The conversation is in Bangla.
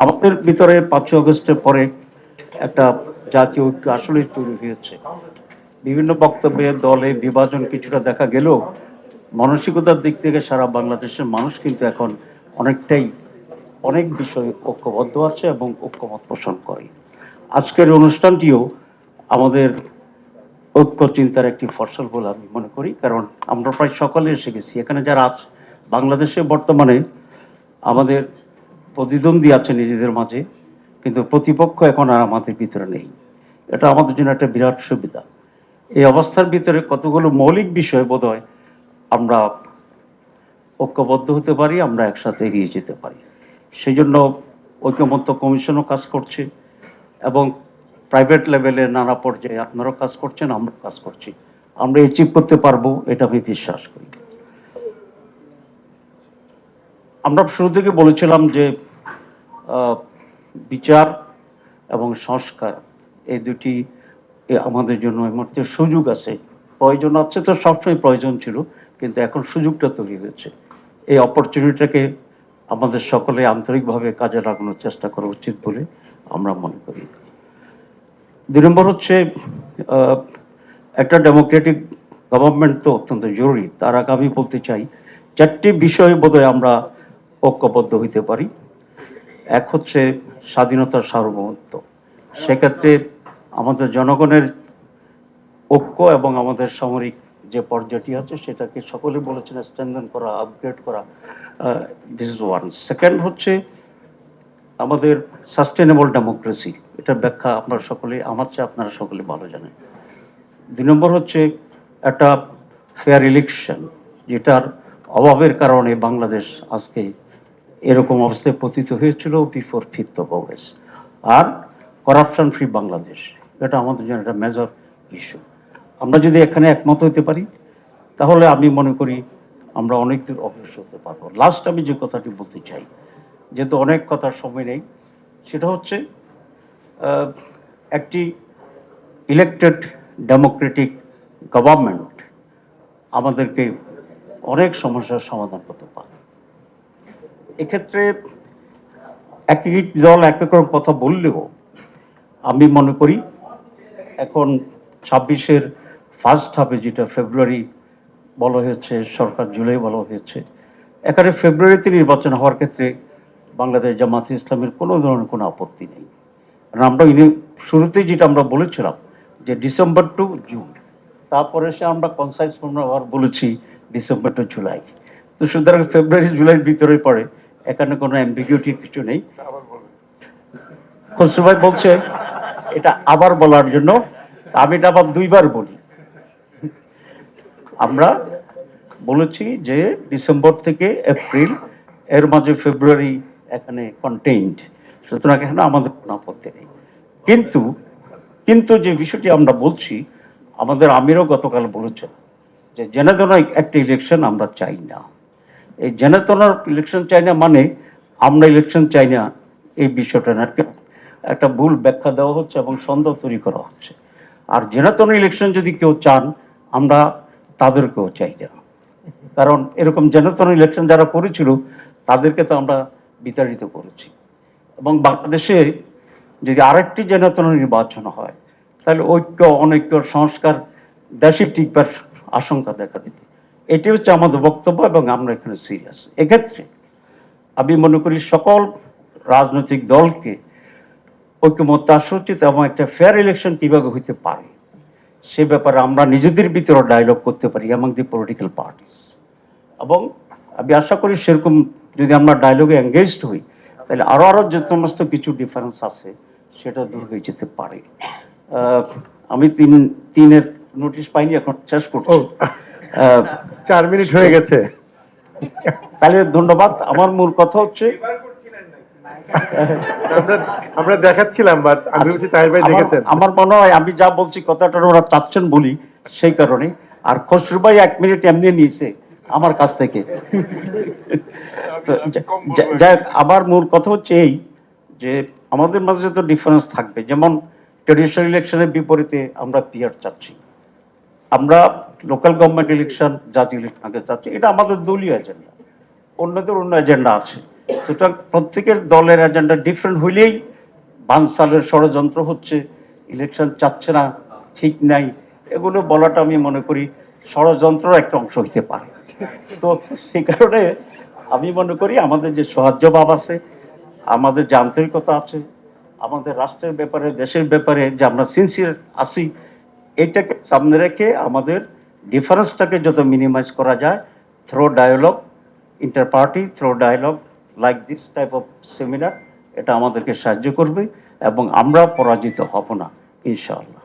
আমাদের ভিতরে পাঁচই অগস্টের পরে একটা জাতীয় ঐক্য আসলেই তৈরি হয়েছে। বিভিন্ন বক্তব্যে দলে বিভাজন কিছুটা দেখা গেলেও মানসিকতার দিক থেকে সারা বাংলাদেশের মানুষ কিন্তু এখন অনেকটাই অনেক বিষয়ে ঐক্যবদ্ধ আছে এবং ঐক্যমত পোষণ করে। আজকের অনুষ্ঠানটিও আমাদের ঐক্য চিন্তার একটি ফসল বলে আমি মনে করি, কারণ আমরা প্রায় সকালে এসে গেছি। এখানে যারা আজ বাংলাদেশে বর্তমানে আমাদের প্রতিদ্বন্দ্বী আছে নিজেদের মাঝে, কিন্তু প্রতিপক্ষ এখন আর আমাদের ভিতরে নেই। এটা আমাদের জন্য একটা বিরাট সুবিধা। এই অবস্থার ভিতরে কতগুলো মৌলিক বিষয় বোধ হয় আমরা ঐক্যবদ্ধ হতে পারি, আমরা একসাথে এগিয়ে যেতে পারি। সেই জন্য ঐক্যমত্য কমিশনও কাজ করছে এবং প্রাইভেট লেভেলে নানা পর্যায়ে আপনারাও কাজ করছেন আমরা কাজ করছি। আমরা অ্যাচিভ করতে পারব, এটা আমি বিশ্বাস করি। আমরা শুরু থেকে বলেছিলাম যে বিচার এবং সংস্কার এই দুটি আমাদের জন্য এই মুহূর্তে সুযোগ আছে। প্রয়োজন আছে তো সবসময় প্রয়োজন ছিল, কিন্তু এখন সুযোগটা তৈরি হয়েছে। এই অপরচুনিটিটাকে আমাদের সকলে আন্তরিকভাবে কাজে লাগানোর চেষ্টা করা উচিত বলে আমরা মনে করি। দুই নম্বর হচ্ছে একটা ডেমোক্রেটিক গভর্নমেন্ট তো অত্যন্ত জরুরি। তার আগে আমি বলতে চাই, চারটি বিষয়ে বোধহয় আমরা ঐক্যবদ্ধ হইতে পারি। এক হচ্ছে স্বাধীনতার সার্বভৌমত্ব। সেক্ষেত্রে আমাদের জনগণের ঐক্য এবং আমাদের সামরিক যে পর্যায়টি আছে, সেটাকে সকলে বলেছেন স্ট্রেংথেন করা আপগ্রেড করা দিস ইজ ওয়ান সেকেন্ড হচ্ছে আমাদের সাস্টেনেবল ডেমোক্রেসি এটার ব্যাখ্যা আপনারা সকলে, আমার চেয়ে আপনারা সকলে ভালো জানেন। দুই নম্বর হচ্ছে একটা ফেয়ার ইলেকশন যেটার অভাবের কারণে বাংলাদেশ আজকে এরকম অবস্থায় পতিত হয়েছিল বিফোর ফিফথ অফ অগস্ট আর করাপশন ফ্রি বাংলাদেশ এটা আমাদের জন্য একটা মেজর ইস্যু আমরা যদি এখানে একমত হতে পারি, তাহলে আমি মনে করি আমরা অনেক দূর অগ্রসর হতে পারব। লাস্ট আমি যে কথাটি বলতে চাই, যেহেতু অনেক কথার সময় নেই, সেটা হচ্ছে একটি ইলেকটেড ডেমোক্রেটিক গভর্নমেন্ট আমাদেরকে অনেক সমস্যার সমাধান করতে পারে। এক্ষেত্রে এক এক দল এক এক কথা বললেও আমি মনে করি এখন ছাব্বিশের ফার্স্ট হাফে যেটা ফেব্রুয়ারি বলা হয়েছে, সরকার জুলাই বলা হয়েছে এখানে ফেব্রুয়ারিতে নির্বাচন হওয়ার ক্ষেত্রে বাংলাদেশ জামাত ইসলামের কোনো ধরনের কোনো আপত্তি নেই। কারণ আমরা ইনি- শুরুতেই যেটা আমরা বলেছিলাম যে ডিসেম্বর টু জুন তারপরে সে আমরা কনসাইজ আবার বলেছি ডিসেম্বর টু জুলাই তো সুতরাং ফেব্রুয়ারি জুলাইয়ের ভিতরে পড়ে এখানে কোনো অ্যাম্বিগুইটি কিছু নেই। খসরু ভাই বলছে, এটা আবার বলার জন্য, আমি এটা আবার দুইবার বলি। আমরা বলেছি যে ডিসেম্বর থেকে এপ্রিল, এর মাঝে ফেব্রুয়ারি এখানে কন্টেইনড সুতরাং এখানে আমাদের কোনো আপত্তি নেই। কিন্তু কিন্তু যে বিষয়টি আমরা বলছি, আমাদের আমিরও গতকাল বলেছেন যে জেনেতন একটা ইলেকশন আমরা চাই না। এই জেনেতনার ইলেকশন চাই না মানে আমরা ইলেকশন চাই না এই বিষয়টা না। একটা- ভুল ব্যাখ্যা দেওয়া হচ্ছে এবং সন্দেহ তৈরি করা হচ্ছে। আর জেনাতন ইলেকশন যদি কেউ চান, আমরা তাদেরকেও চাই না। কারণ এরকম জেনাতন ইলেকশন যারা করেছিল, তাদেরকে তো আমরা বিতাড়িত করেছি। এবং বাংলাদেশে যদি আরেকটি জেনাতন নির্বাচন হয়, তাহলে ঐক্য অনৈক্য সংস্কার দেশে টিকবার আশঙ্কা দেখা দিবে। এটি হচ্ছে আমাদের বক্তব্য এবং আমরা এখানে সিরিয়াস এক্ষেত্রে আমি মনে করি সকল রাজনৈতিক দলকে ঐক্যমত্য আসা উচিত এবং একটা ফেয়ার ইলেকশন কীভাবে হইতে পারে, সে ব্যাপারে আমরা নিজেদের ভিতরে ডায়লগ করতে পারি এমং দি পলিটিক্যাল পার্টিস এবং আমি আশা করি সেরকম যদি আমরা ডায়লগে এঙ্গেজড হই, তাহলে আরও আরও যে সমস্ত কিছু ডিফারেন্স আছে, সেটা দূর হয়ে যেতে পারে। আমি তিন, তিনের নোটিশ পাইনি, এখন শেষ করছি। চার মিনিট হয়ে গেছে। তাহলে ধন্যবাদ। আমার মূল কথা হচ্ছে আমরা আমরা দেখাচ্ছিলাম বাট আমি বলছি তাহির ভাই দেখেছেন। আমার মনে হয় আমি যা বলছি কথাটা ওরা চাচ্ছেন বলি সেই কারণে। আর খসরু ভাই এক মিনিট এমনি নিয়েছে আমার কাছ থেকে। যা- যাই হোক, আমার মূল কথা হচ্ছে এই যে আমাদের মাঝে তো ডিফারেন্স থাকবে যেমন ট্রেডিশনাল ইলেকশনের বিপরীতে আমরা পিয়ার চাচ্ছি। আমরা লোকাল গভর্নমেন্ট ইলেকশন জাতীয় ইলেকশন আগে চাচ্ছি, এটা আমাদের দলীয় এজেন্ডা অন্যদের অন্য এজেন্ডা আছে। সুতরাং প্রত্যেকের দলের এজেন্ডা ডিফারেন্ট হইলেই বানসালের ষড়যন্ত্র হচ্ছে ইলেকশন চাচ্ছে না, ঠিক নাই, এগুলো বলাটা আমি মনে করি ষড়যন্ত্রের একটা অংশ হইতে পারে। তো সেই কারণে আমি মনে করি আমাদের যে সহ্যভাব আছে, আমাদের যে আন্তরিকতা আছে, আমাদের রাষ্ট্রের ব্যাপারে, দেশের ব্যাপারে যে আমরা সিনসিয়ার আছি এটাকে সামনে রেখে আমাদের ডিফারেন্সটাকে যত মিনিমাইজ করা যায় through dialogue inter party through dialogue like this type of seminar এটা আমাদেরকে সাহায্য করবে এবং আমরা পরাজিত হব না, ইনশাআল্লাহ।